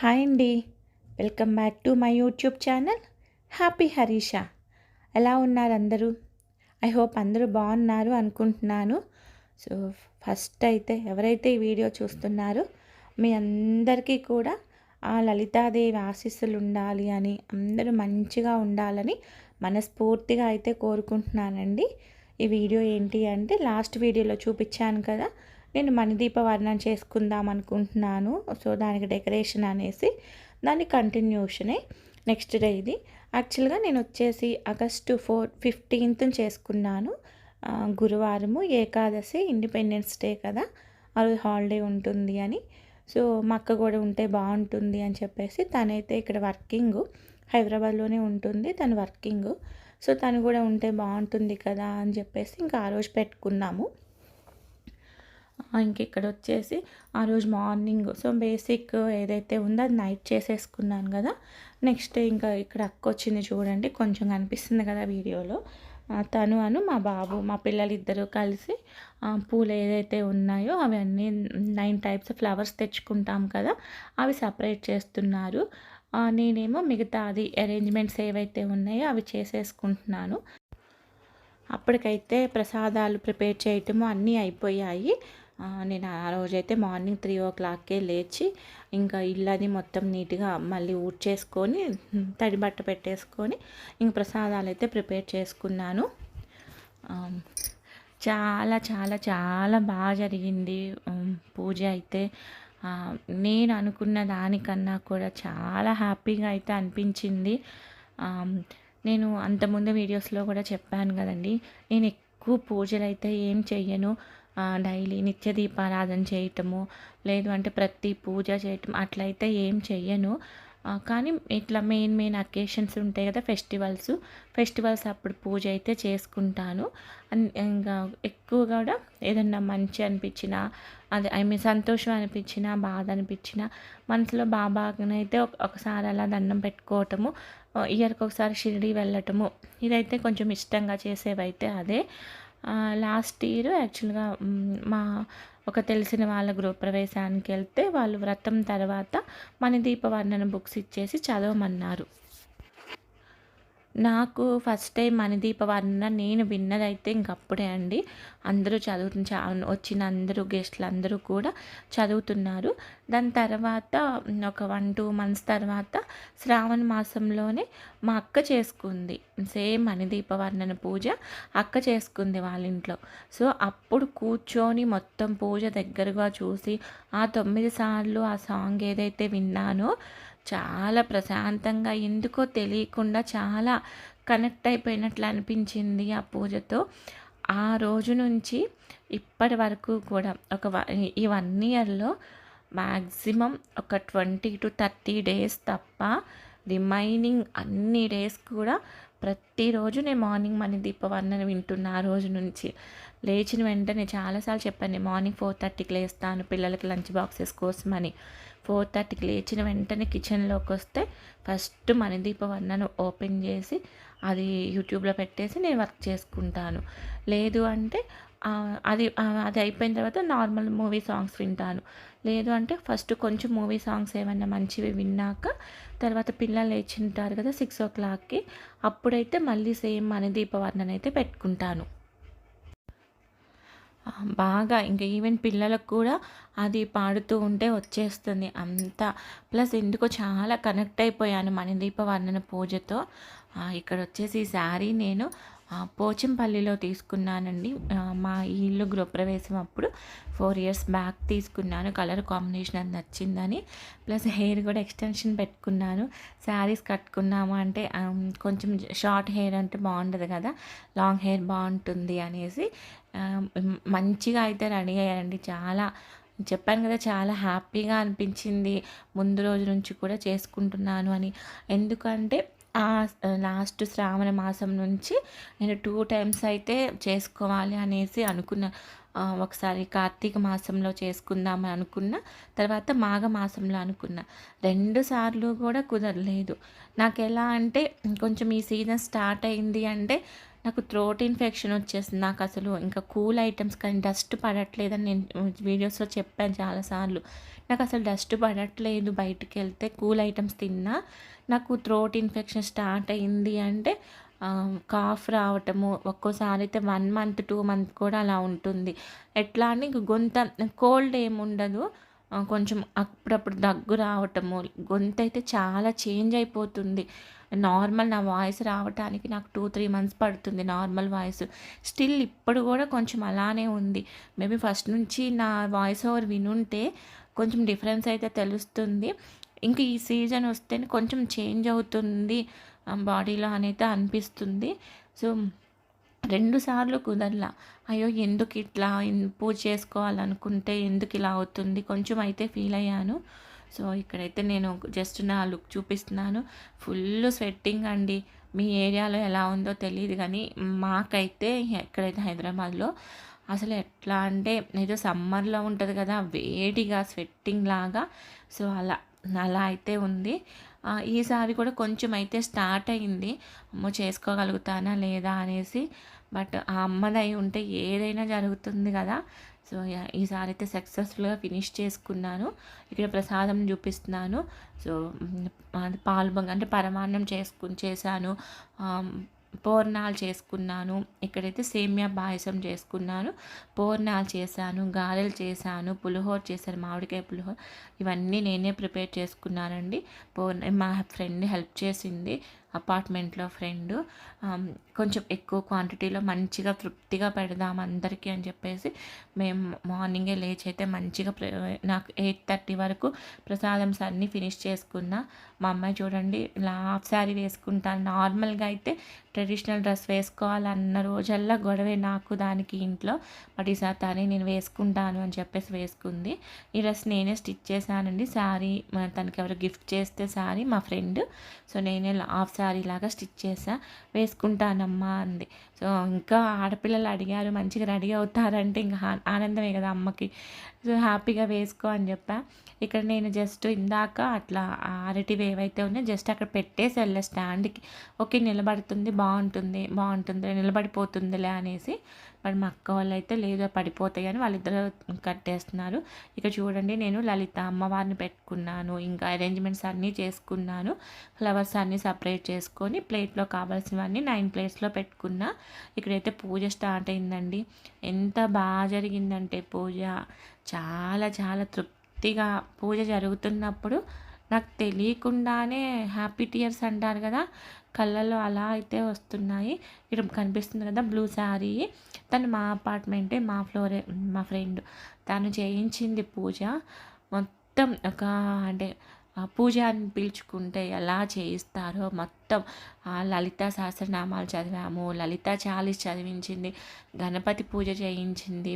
Hi అండి. Welcome back to my YouTube channel happy Harisha. ఎలా ఉన్నారు అందరూ? ఐ హోప్ అందరూ బాగున్నారు అనుకుంటున్నాను. సో ఫస్ట్ అయితే ఎవరైతే ఈ వీడియో చూస్తున్నారో మీ అందరికీ కూడా ఆ లలితాదేవి ఆశీస్సులు ఉండాలి అని అందరూ మంచిగా ఉండాలని మనస్ఫూర్తిగా అయితే కోరుకుంటున్నానండి. ఈ వీడియో ఏంటి అంటే లాస్ట్ వీడియోలో చూపించాను కదా నేను మణిదీప వర్ణం చేసుకుందాం అనుకుంటున్నాను. సో దానికి డెకరేషన్ అనేసి దాని కంటిన్యూషనే నెక్స్ట్ డే ఇది. యాక్చువల్గా నేను వచ్చేసి ఆగస్టు ఫోర్ ఫిఫ్టీన్త్ చేసుకున్నాను. గురువారము ఏకాదశి ఇండిపెండెన్స్ డే కదా ఆ రోజు హాలిడే ఉంటుంది అని. సో మా అక్క కూడా ఉంటే బాగుంటుంది అని చెప్పేసి తనైతే ఇక్కడ వర్కింగ్ హైదరాబాద్లోనే ఉంటుంది తను వర్కింగ్. సో తను కూడా ఉంటే బాగుంటుంది కదా అని చెప్పేసి ఇంకా ఆ రోజు పెట్టుకున్నాము. ఇంక ఇక్కడ వచ్చేసి ఆ రోజు మార్నింగ్. సో బేసిక్ ఏదైతే ఉందో అది నైట్ చేసేసుకున్నాను కదా. నెక్స్ట్ ఇంకా ఇక్కడ అక్క వచ్చింది చూడండి. కొంచెం కనిపిస్తుంది కదా వీడియోలో. తను అను మా బాబు మా పిల్లలు ఇద్దరు కలిసి పూలు ఏదైతే ఉన్నాయో అవన్నీ నైన్ టైప్స్ ఫ్లవర్స్ తెచ్చుకుంటాం కదా. అవి సపరేట్ చేస్తున్నారు. నేనేమో మిగతా అది అరేంజ్మెంట్స్ ఏవైతే ఉన్నాయో అవి చేసేసుకుంటున్నాను. అప్పటికైతే ప్రసాదాలు ప్రిపేర్ చేయటము అన్నీ అయిపోయాయి. నేను ఆ రోజైతే మార్నింగ్ త్రీ ఓ క్లాక్కే లేచి ఇంకా ఇల్లు మొత్తం నీట్గా మళ్ళీ ఊడ్చేసుకొని తడి బట్ట పెట్టేసుకొని ఇంక ప్రసాదాలు అయితే ప్రిపేర్ చేసుకున్నాను. చాలా చాలా చాలా బాగా జరిగింది పూజ అయితే. నేను అనుకున్న దానికన్నా కూడా చాలా హ్యాపీగా అయితే అనిపించింది. నేను అంతకుముందు వీడియోస్లో కూడా చెప్పాను కదండి నేను ఎక్కువ పూజలు అయితే ఏం చెయ్యను. డైలీ నిత్య దీపారాధన చేయటము లేదు అంటే ప్రతి పూజ చేయటం అట్లయితే ఏం చెయ్యను. కానీ ఇట్లా మెయిన్ మెయిన్ అకేషన్స్ ఉంటాయి కదా ఫెస్టివల్స్ ఫెస్టివల్స్ అప్పుడు పూజ అయితే చేసుకుంటాను. ఇంకా ఎక్కువ కూడా ఏదన్నా మంచి అనిపించినా అది ఐ మీన్ సంతోషం అనిపించిన బాధ అనిపించిన మనసులో బాబానైతే ఒకసారి అలా దండం పెట్టుకోవటము ఇయర్కి ఒకసారి షిరిడి వెళ్ళటము ఇదైతే కొంచెం ఇష్టంగా చేసేవైతే అదే. లాస్ట్ ఇయర్ యాక్చువల్గా మా ఒక తెలిసిన వాళ్ళ గృహప్రవేశానికి వెళ్తే వాళ్ళు వ్రతం తర్వాత మన దీపవర్ణన బుక్స్ ఇచ్చేసి చదవమన్నారు. నాకు ఫస్ట్ టైం మణిదీప వర్ణన నేను విన్నదైతే ఇంకప్పుడే అండి. అందరూ చదువు వచ్చిన అందరూ గెస్ట్లు అందరూ కూడా చదువుతున్నారు. దాని తర్వాత ఒక వన్ టూ మంత్స్ తర్వాత శ్రావణ మాసంలోనే మా అక్క చేసుకుంది. సేమ్ మణిదీప వర్ణన పూజ అక్క చేసుకుంది వాళ్ళ ఇంట్లో. సో అప్పుడు కూర్చొని మొత్తం పూజ దగ్గరగా చూసి ఆ తొమ్మిది సార్లు ఆ సాంగ్ ఏదైతే విన్నానో చాలా ప్రశాంతంగా ఎందుకో తెలియకుండా చాలా కనెక్ట్ అయిపోయినట్లు అనిపించింది ఆ పూజతో. ఆ రోజు నుంచి ఇప్పటి వరకు కూడా ఒక ఈ వన్ ఇయర్లో మ్యాక్సిమం ఒక ట్వంటీ టు థర్టీ డేస్ తప్ప రిమైనింగ్ అన్ని డేస్ కూడా ప్రతిరోజు నేను మార్నింగ్ మనీ దీపవర్ణన వింటున్నా ఆ రోజు నుంచి. లేచిన వెంటనే చాలాసార్లు చెప్పాను మార్నింగ్ ఫోర్ థర్టీకి లేస్తాను పిల్లలకి లంచ్ బాక్సెస్ కోసమని. ఫోర్ థర్టీకి లేచిన వెంటనే కిచెన్లోకి వస్తే ఫస్ట్ మణిదీపవర్ణను ఓపెన్ చేసి అది యూట్యూబ్లో పెట్టేసి నేను వర్క్ చేసుకుంటాను. లేదు అంటే అది అది అయిపోయిన తర్వాత నార్మల్ మూవీ సాంగ్స్ వింటాను. లేదు అంటే ఫస్ట్ కొంచెం మూవీ సాంగ్స్ ఏమైనా మంచివి విన్నాక తర్వాత పిల్లలు లేచింటారు కదా సిక్స్ ఓ క్లాక్కి అప్పుడైతే మళ్ళీ సేమ్ అనే దీపవర్ణన అయితే పెట్టుకుంటాను. బాగా ఇంకా ఈవెన్ పిల్లలకు కూడా అది పాడుతూ ఉంటే వచ్చేస్తుంది అంత. ప్లస్ ఎందుకో చాలా కనెక్ట్ అయిపోయాను మణిదీప వర్ణన పూజతో. ఇక్కడ వచ్చేసి ఈ శారీ నేను పోచంపల్లిలో తీసుకున్నానండి. మా ఇల్లు గృహప్రవేశం అప్పుడు ఫోర్ ఇయర్స్ బ్యాక్ తీసుకున్నాను. కలర్ కాంబినేషన్ అది నచ్చిందని. ప్లస్ హెయిర్ కూడా ఎక్స్టెన్షన్ పెట్టుకున్నాను. శారీస్ కట్టుకున్నాము అంటే కొంచెం షార్ట్ హెయిర్ అంటే బాగుండదు కదా. లాంగ్ హెయిర్ బాగుంటుంది అనేసి మంచిగా అయితే రెడీ అయ్యారండి. చాలా చెప్పాను కదా చాలా హ్యాపీగా అనిపించింది. ముందు రోజు నుంచి కూడా చేసుకుంటున్నాను అని. ఎందుకంటే లాస్ట్ శ్రావణ మాసం నుంచి నేను టూ టైమ్స్ అయితే చేసుకోవాలి అనేసి అనుకున్న ఒకసారి కార్తీక మాసంలో చేసుకుందామని అనుకున్న తర్వాత మాఘ మాసంలో అనుకున్న. రెండు సార్లు కూడా కుదరలేదు. నాకు ఎలా అంటే కొంచెం ఈ సీజన్ స్టార్ట్ అయింది అంటే నాకు థ్రోట్ ఇన్ఫెక్షన్ వచ్చేసింది. నాకు అసలు ఇంకా కూల్ ఐటమ్స్ కానీ డస్ట్ పడట్లేదని నేను వీడియోస్లో చెప్పాను చాలాసార్లు. నాకు అసలు డస్ట్ పడట్లేదు బయటికి వెళ్తే కూల్ ఐటమ్స్ తిన్నా. నాకు థ్రోట్ ఇన్ఫెక్షన్ స్టార్ట్ అయింది అంటే కాఫ్ రావటము ఒక్కోసారి అయితే వన్ మంత్ టూ మంత్ కూడా అలా ఉంటుంది. ఎట్లా అని గొంత కోల్డ్ ఏముండదు కొంచెం అప్పుడప్పుడు దగ్గు రావటము గొంతు అయితే చాలా చేంజ్ అయిపోతుంది. నార్మల్ నా వాయిస్ రావటానికి నాకు టూ త్రీ మంత్స్ పడుతుంది నార్మల్ వాయిస్. స్టిల్ ఇప్పుడు కూడా కొంచెం అలానే ఉంది. మేబీ ఫస్ట్ నుంచి నా వాయిస్ ఓవర్ వినుంటే కొంచెం డిఫరెన్స్ అయితే తెలుస్తుంది. ఇంక ఈ సీజన్ వస్తేనే కొంచెం చేంజ్ అవుతుంది బాడీలో అనేది అనిపిస్తుంది. సో రెండు సార్లు కుదరలా. అయ్యో ఎందుకు ఇట్లా పూజ చేసుకోవాలనుకుంటే ఎందుకు ఇలా అవుతుంది? కొంచెం అయితే ఫీల్ అయ్యాను. సో ఇక్కడైతే నేను జస్ట్ నా లుక్ చూపిస్తున్నాను. ఫుల్ స్వెట్టింగ్ అండి. మీ ఏరియాలో ఎలా ఉందో తెలియదు కానీ మాకైతే ఎక్కడైతే హైదరాబాద్లో అసలు ఎట్లా అంటే ఏదో సమ్మర్లో ఉంటుంది కదా వేడిగా స్వెట్టింగ్ లాగా. సో అలా అలా అయితే ఉంది. ఈసారి కూడా కొంచెం అయితే స్టార్ట్ అయింది. అమ్మో చేసుకోగలుగుతానా లేదా అనేసి. బట్ ఆ అమ్మదై ఉంటే ఏదైనా జరుగుతుంది కదా. సో ఈసారి అయితే సక్సెస్ఫుల్గా ఫినిష్ చేసుకున్నాను. ఇక్కడ ప్రసాదం చూపిస్తున్నాను. సో పాలు అంటే పరమాన్నం చేసుకుని చేశాను. పూర్ణాలు చేసుకున్నాను. ఇక్కడైతే సేమియా పాయసం చేసుకున్నాను. పూర్ణాలు చేశాను గారెలు చేశాను పులిహోర చేశాను మామిడికాయ పులిహోర. ఇవన్నీ నేనే ప్రిపేర్ చేసుకున్నానండి. పూర్ణ మా ఫ్రెండ్ హెల్ప్ చేసింది. అపార్ట్మెంట్లో ఫ్రెండ్ కొంచెం ఎక్కువ క్వాంటిటీలో మంచిగా తృప్తిగా పెడదాం అందరికీ అని చెప్పేసి మేము మార్నింగే లేచి అయితే మంచిగా నాకు ఎయిట్ థర్టీ వరకు ప్రసాదమ్స్ అన్నీ ఫినిష్ చేసుకున్నా. మా అమ్మాయి చూడండి హాఫ్ శారీ వేసుకుంటాను నార్మల్గా అయితే ట్రెడిషనల్ డ్రెస్ వేసుకోవాలన్న రోజల్లా గొడవే నాకు దానికి ఇంట్లో. బట్ ఈసారి తనే నేను వేసుకుంటాను అని చెప్పేసి వేసుకుంది. ఈ డ్రెస్ నేనే స్టిచ్ చేశానండి. శారీ తనకి ఎవరు గిఫ్ట్ చేస్తే శారీ మా ఫ్రెండ్. సో నేనే హాఫ్ శారీ లాగా స్టిచ్ చేసా వేసుకుంటానమ్మా అంది. సో ఇంకా ఆడపిల్లలు అడిగారు మంచిగా రెడీ అవుతారంటే ఇంకా ఆనందమే కదా అమ్మకి. సో హ్యాపీగా వేసుకో అని చెప్పా. ఇక్కడ నేను జస్ట్ ఇందాక అట్లా అరటివి ఏవైతే ఉన్నాయో జస్ట్ అక్కడ పెట్టేసి వెళ్ళే స్టాండ్కి. ఓకే నిలబడుతుంది బాగుంటుంది బాగుంటుంది నిలబడిపోతుందిలే అనేసి మరి మా అక్క వాళ్ళు అయితే లేదు పడిపోతాయి అని వాళ్ళిద్దరు కట్టేస్తున్నారు. ఇక చూడండి నేను లలిత అమ్మవారిని పెట్టుకున్నాను. ఇంకా అరేంజ్మెంట్స్ అన్నీ చేసుకున్నాను. ఫ్లవర్స్ అన్నీ సపరేట్ చేసుకొని ప్లేట్లో కావాల్సినవన్నీ నైన్ ప్లేట్స్లో పెట్టుకున్నా. ఇక్కడైతే పూజ స్టార్ట్ అయిందండి. ఎంత బాగా జరిగిందంటే పూజ. చాలా చాలా తృప్తిగా పూజ జరుగుతున్నప్పుడు నాకు తెలియకుండానే హ్యాపీ టీయర్స్ అంటారు కదా కళ్ళల్లో అలా అయితే వస్తున్నాయి. ఇక్కడ కనిపిస్తుంది కదా బ్లూ శారీ. తను మా అపార్ట్మెంటే మా ఫ్లోరే మా ఫ్రెండ్. తను చేయించింది పూజ. మొత్తం ఒక అంటే పూజ అని పిలుచుకుంటే ఎలా చేయిస్తారో మొత్తం లలిత సహస్రనామాలు చదివాము. లలిత చాలీస్ చదివించింది. గణపతి పూజ చేయించింది.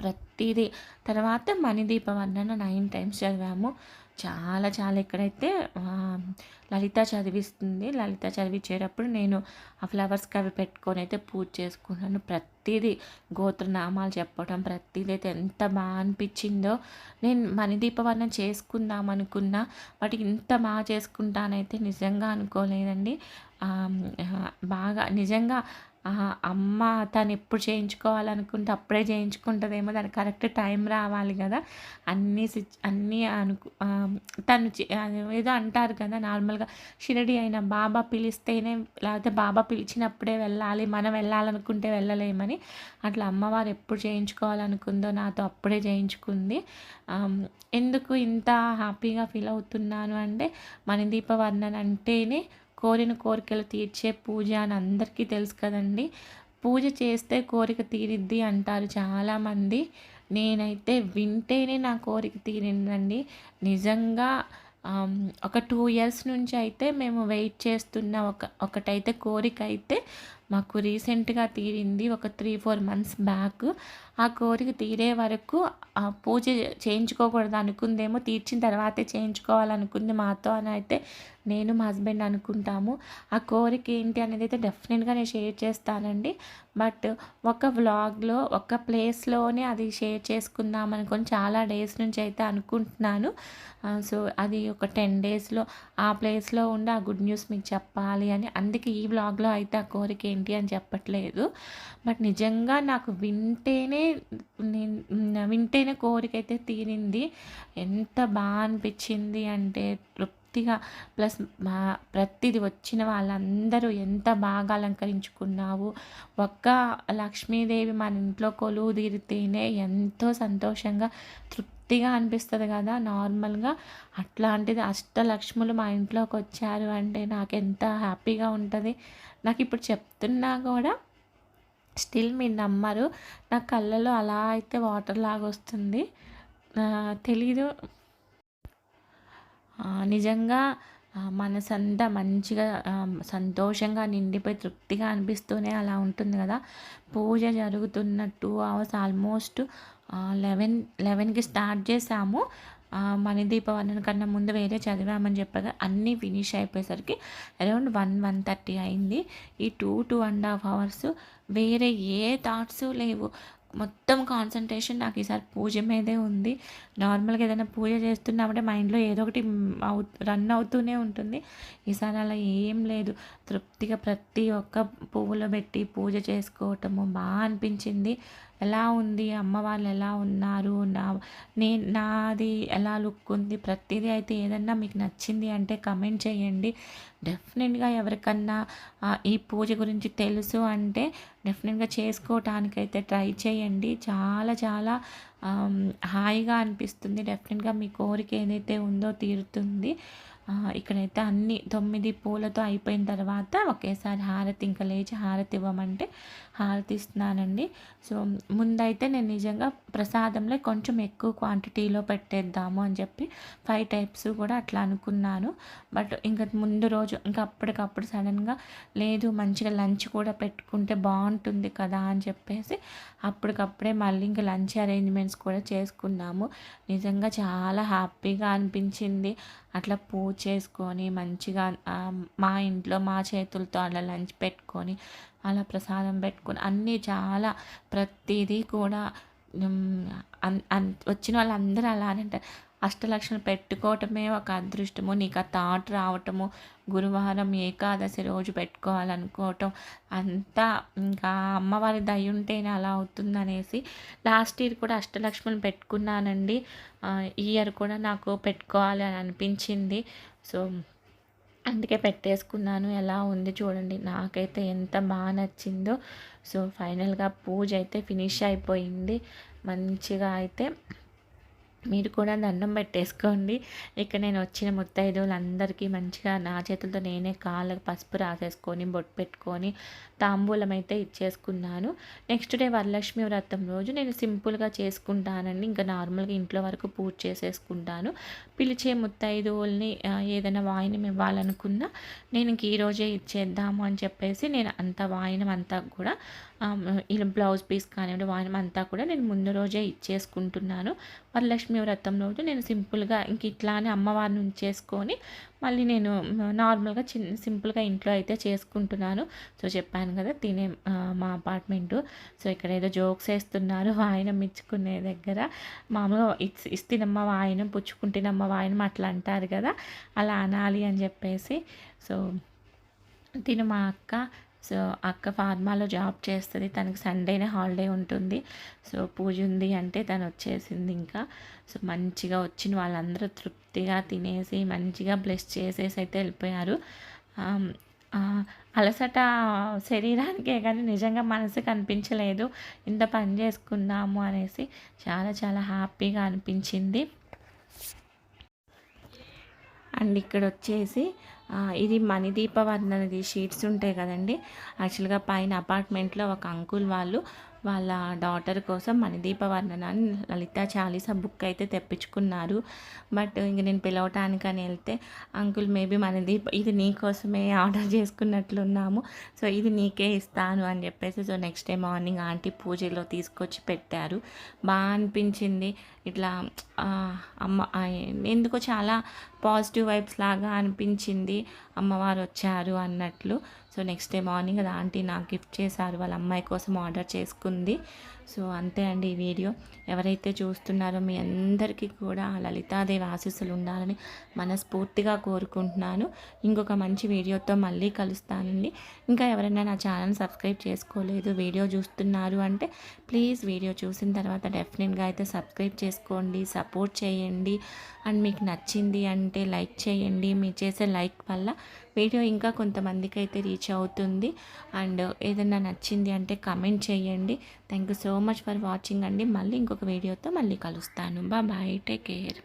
ప్రతిదీ. తర్వాత మణిదీప వర్ణన నైన్ టైమ్స్ చదివాము. చాలా చాలా ఎక్కడైతే లలిత చదివిస్తుంది లలిత చదివించేటప్పుడు నేను ఆ ఫ్లవర్స్కి అవి పెట్టుకొని అయితే పూజ చేసుకున్నాను ప్రతిదీ గోత్రనామాలు చెప్పడం ప్రతిదీ అయితే ఎంత బాగా అనిపించిందో. నేను మణిదీపవర్ణం చేసుకుందాం అనుకున్నా బట్ ఇంత బాగా చేసుకుంటానైతే నిజంగా అనుకోలేదండి. బాగా నిజంగా అమ్మ తను ఎప్పుడు చేయించుకోవాలనుకుంటే అప్పుడే చేయించుకుంటుందేమో దానికి కరెక్ట్ టైం రావాలి కదా. అన్నీ సిచ్ అన్నీ అనుకు తను ఏదో అంటారు కదా నార్మల్గా షిరడి అయిన బాబా పిలిస్తేనే లేకపోతే బాబా పిలిచినప్పుడే వెళ్ళాలి మనం వెళ్ళాలనుకుంటే వెళ్ళలేమని. అట్లా అమ్మవారు ఎప్పుడు చేయించుకోవాలనుకుందో నాతో అప్పుడే చేయించుకుంది. ఎందుకు ఇంత హ్యాపీగా ఫీల్ అవుతున్నాను అంటే మణిదీప వర్ణన్ అంటేనే కోరిన కోరికలు తీర్చే పూజ అని అందరికీ తెలుసు కదండి. పూజ చేస్తే కోరిక తీరిద్ది అంటారు చాలామంది. నేనైతే వింటేనే నా కోరిక తీరిందండి. నిజంగా ఒక టూ ఇయర్స్ నుంచి అయితే మేము వెయిట్ చేస్తున్న ఒక ఒకటైతే కోరిక అయితే మాకు రీసెంట్గా తీరింది ఒక త్రీ ఫోర్ మంత్స్ బ్యాక్. ఆ కోరిక తీరే వరకు ఆ పూజ చేయించుకోకూడదు అనుకుందేమో తీర్చిన తర్వాతే చేయించుకోవాలనుకుంది మాతో అని అయితే నేను మా హస్బెండ్ అనుకుంటాము. ఆ కోరిక ఏంటి అనేది అయితే డెఫినెట్గా నేను షేర్ చేస్తానండి. బట్ ఒక వ్లాగ్లో ఒక ప్లేస్లోనే అది షేర్ చేసుకుందాం అనుకొని చాలా డేస్ నుంచి అయితే అనుకుంటున్నాను. సో అది ఒక టెన్ డేస్లో ఆ ప్లేస్లో ఉండి ఆ గుడ్ న్యూస్ మీకు చెప్పాలి అని. అందుకే ఈ వ్లాగ్లో అయితే ఆ కోరిక ఏంటి అని చెప్పట్లేదు. బట్ నిజంగా నాకు వింటేనే వింటేనే కోరిక అయితే తీరింది. ఎంత బాగా అనిపించింది అంటే తృప్తిగా ప్లస్ మా ప్రతిది వచ్చిన వాళ్ళందరూ ఎంత బాగా అలంకరించుకున్నావు. ఒక్క లక్ష్మీదేవి మన ఇంట్లో కొలువు తీరితేనే ఎంతో సంతోషంగా తృప్తిగా అనిపిస్తుంది కదా. నార్మల్గా అట్లాంటిది అష్టలక్ష్ములు మా ఇంట్లోకి వచ్చారు అంటే నాకు ఎంత హ్యాపీగా ఉంటుంది. నాకు ఇప్పుడు చెప్తున్నా కూడా స్టిల్ మీరు నమ్మరు. నా కళ్ళలో అలా అయితే వాటర్ లాగా వస్తుంది తెలీదు. నిజంగా మనసంతా మంచిగా సంతోషంగా నిండిపోయి తృప్తిగా అనిపిస్తూనే అలా ఉంటుంది కదా. పూజ జరుగుతున్న టూ అవర్స్ ఆల్మోస్ట్ లెవెన్ లెవెన్కి స్టార్ట్ చేసాము. మణిదీపవనం కన్నా ముందు వేరే చదివామని చెప్పగా అన్నీ ఫినిష్ అయిపోయేసరికి అరౌండ్ వన్ వన్ థర్టీ అయింది. ఈ two two and half hours వేరే ఏ థాట్స్ లేవు. మొత్తం కాన్సన్ట్రేషన్ నాకు ఈసారి పూజ మీదే ఉంది. నార్మల్గా ఏదైనా పూజ చేస్తున్నామంటే మైండ్లో ఏదో ఒకటి అవు రన్ అవుతూనే ఉంటుంది. ఈసారి అలా ఏం లేదు. తృప్తిగా ప్రతి ఒక్క పువ్వులో పెట్టి పూజ చేసుకోవటము బాగా అనిపించింది. ఎలా ఉంది? అమ్మ వాళ్ళు ఎలా ఉన్నారు? నా నే నాది ఎలా లుక్ ఉంది? ప్రతిదీ అయితే ఏదన్నా మీకు నచ్చింది అంటే కమెంట్ చేయండి. డెఫినెట్గా ఎవరికన్నా ఈ పూజ గురించి తెలుసు అంటే డెఫినెట్గా చేసుకోవటానికైతే ట్రై చేయండి. చాలా చాలా హాయిగా అనిపిస్తుంది. డెఫినెట్గా మీ కోరిక ఏదైతే ఉందో తీరుతుంది. ఇక్కడైతే అన్ని తొమ్మిది పూలతో అయిపోయిన తర్వాత ఒకేసారి హారతి ఇంకా లేచి హారతి ఇవ్వమంటే హారతి ఇస్తున్నానండి సో ముందైతే నేను నిజంగా ప్రసాదంలో కొంచెం ఎక్కువ క్వాంటిటీలో పెట్టేద్దాము అని చెప్పి ఫైవ్ టైప్స్ కూడా అట్లా అనుకున్నాను. బట్ ఇంకా ముందు రోజు ఇంకా అప్పటికప్పుడు సడన్గా లేదు మంచిగా లంచ్ కూడా పెట్టుకుంటే బాగుంటుంది కదా అని చెప్పేసి అప్పటికప్పుడే మళ్ళీ ఇంకా లంచ్ అరేంజ్మెంట్స్ కూడా చేసుకున్నాము. నిజంగా చాలా హ్యాపీగా అనిపించింది. అట్లా పూజ చేసుకొని మంచిగా మా ఇంట్లో మా చేతులతో అలా లంచ్ పెట్టుకొని అలా ప్రసాదం పెట్టుకొని అన్నీ చాలా ప్రతిదీ కూడా వచ్చిన వాళ్ళందరూ అలానే అంటారు అష్టలక్షలు పెట్టుకోవటమే ఒక అదృష్టము. నీకు ఆ థాట్ రావటము గురువారం ఏకాదశి రోజు పెట్టుకోవాలనుకోవటం అంతా ఇంకా అమ్మవారి దయ ఉంటేనే అలా అవుతుందనేసి లాస్ట్ ఇయర్ కూడా అష్టలక్ష్మిని పెట్టుకున్నానండి. ఈ ఇయర్ కూడా నాకు పెట్టుకోవాలి అని అనిపించింది. సో అందుకే పెట్టేసుకున్నాను. ఎలా ఉంది చూడండి. నాకైతే ఎంత బాగా నచ్చిందో. సో ఫైనల్గా పూజ అయితే ఫినిష్ అయిపోయింది. మంచిగా అయితే మీరు కూడా దండం పెట్టేసుకోండి. ఇక్కడ నేను వచ్చిన ముత్తైదువులందరికీ మంచిగా నా చేతులతో నేనే కాళ్ళకు పసుపు రాసేసుకొని బొట్టు పెట్టుకొని తాంబూలం అయితే ఇచ్చేసుకున్నాను. నెక్స్ట్ డే వరలక్ష్మి వ్రతం రోజు నేను సింపుల్గా చేసుకుంటానండి. ఇంకా నార్మల్గా ఇంట్లో వరకు పూజ చేసేసుకుంటాను. పిలిచే ముత్తైదువుల్ని ఏదైనా వాయినం ఇవ్వాలనుకున్నా నేను ఇంక ఈరోజే ఇచ్చేద్దాము అని చెప్పేసి నేను అంత వాయినం అంతా కూడా ఇలా బ్లౌజ్ పీస్ కానివ్వండి వాయినం అంతా కూడా నేను ముందు రోజే ఇచ్చేసుకుంటున్నాను. వరలక్ష్మి వ్రతం రోజు నేను సింపుల్గా ఇంక ఇట్లానే అమ్మవారిని ఉంచేసుకొని మళ్ళీ నేను నార్మల్గా చిన్న సింపుల్గా ఇంట్లో అయితే చేసుకుంటున్నాను. సో చెప్పాను కదా తినే మా అపార్ట్మెంటు. సో ఇక్కడ ఏదో జోక్స్ వేస్తున్నారు వాయనం ఇచ్చుకునే దగ్గర. మామూలుగా ఇస్తినమ్మ వాయనం పుచ్చుకుంటేనమ్మ వాయనం అట్లా అంటారు కదా అలా అనాలి అని చెప్పేసి. సో తిను మా అక్క. సో అక్క ఫార్మాలో జాబ్ చేస్తుంది తనకి సండేనే హాలిడే ఉంటుంది. సో పూజ ఉంది అంటే తను వచ్చేసింది ఇంకా. సో మంచిగా వచ్చిన వాళ్ళందరూ తృప్తిగా తినేసి మంచిగా బ్లెస్ చేసేసి అయితే వెళ్ళిపోయారు. అలసట శరీరానికే కానీ నిజంగా మనసుకు అనిపించలేదు. ఇంత పని చేసుకున్నాము అనేసి చాలా చాలా హ్యాపీగా అనిపించింది. అండ్ ఇక్కడ వచ్చేసి ఇది మణిదీప వర్ణనది. షీట్స్ ఉంటాయి కదండి. యాక్చువల్గా పైన అపార్ట్మెంట్లో ఒక అంకుల్ వాళ్ళు వాళ్ళ డాటర్ కోసం మణిదీప వర్ణనాన్ని లలిత చాలీసా బుక్ అయితే తెప్పించుకున్నారు. బట్ ఇంక నేను పిలవటానికని వెళ్తే అంకుల్ మేబీ మణిదీప ఇది నీకోసమే ఆర్డర్ చేసుకున్నట్లున్నాము. సో ఇది నీకే ఇస్తాను అని చెప్పేసి so next day morning aunty పూజలో తీసుకొచ్చి పెట్టారు. బాగా అనిపించింది. ఇట్లా అమ్మ ఎందుకో చాలా పాజిటివ్ వైబ్స్ లాగా అనిపించింది. అమ్మవారు వచ్చారు అన్నట్లు. సో నెక్స్ట్ డే మార్నింగ్ అది ఆంటీ నాకు గిఫ్ట్ చేశారు వాళ్ళ అమ్మాయి కోసం ఆర్డర్ చేసుకుంది. సో అంతే అండి ఈ వీడియో. ఎవరైతే చూస్తున్నారో మీ అందరికీ కూడా లలితాదేవి ఆశీస్సులు ఉండాలని మనస్ఫూర్తిగా కోరుకుంటున్నాను. ఇంకొక మంచి వీడియోతో మళ్ళీ కలుస్తానండి. ఇంకా ఎవరైనా నా ఛానల్ సబ్స్క్రైబ్ చేసుకోలేదు వీడియో చూస్తున్నారు అంటే ప్లీజ్ వీడియో చూసిన తర్వాత డెఫినెట్గా అయితే సబ్స్క్రైబ్ చేసుకోండి సపోర్ట్ చేయండి. అండ్ మీకు నచ్చింది అంటే లైక్ చేయండి. మీరు చేసే లైక్ వల్ల వీడియో ఇంకా కొంతమందికి అయితే రీచ్ అవుతుంది. అండ్ ఏదైనా నచ్చింది అంటే కమెంట్ చేయండి. Thank you so much for watching అండి. మళ్ళీ ఇంకొక వీడియోతో మళ్ళీ కలుస్తాను. Bye take care.